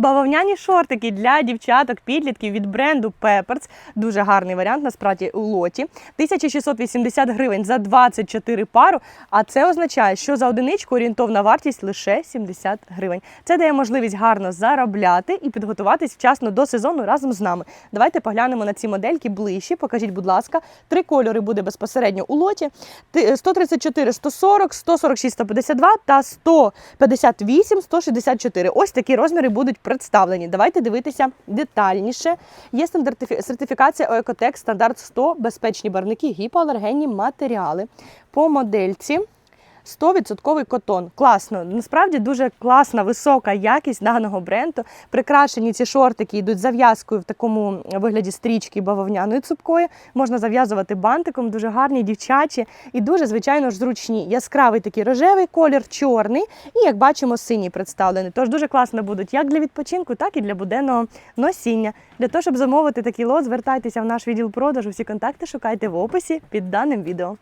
Бавовняні шортики для дівчаток, підлітків від бренду Peppers. Дуже гарний варіант, насправді, у лоті. 1680 гривень за 24 пару. А це означає, що за одиничку орієнтовна вартість лише 70 гривень. Це дає можливість гарно заробляти і підготуватись вчасно до сезону разом з нами. Давайте поглянемо на ці модельки ближче. Покажіть, будь ласка, три кольори буде безпосередньо у лоті: 134, 140, 146, 152 та 158, 164. Ось такі розміри будуть представлені. Давайте дивитися детальніше. Є сертифікація Оекотек стандарт 100, безпечні барники, гіпоалергенні матеріали. По модельці 100% котон. Класно. Насправді дуже класна, висока якість даного бренду. Прикрашені ці шортики йдуть зав'язкою в такому вигляді стрічки бавовняної цупкої. Можна зав'язувати бантиком, дуже гарні, дівчачі і дуже, звичайно ж, зручні. Яскравий такий рожевий колір, чорний і, як бачимо, синій представлений. Тож дуже класно будуть як для відпочинку, так і для буденного носіння. Для того, щоб замовити такий лот, звертайтеся в наш відділ продажу. Всі контакти шукайте в описі під даним відео.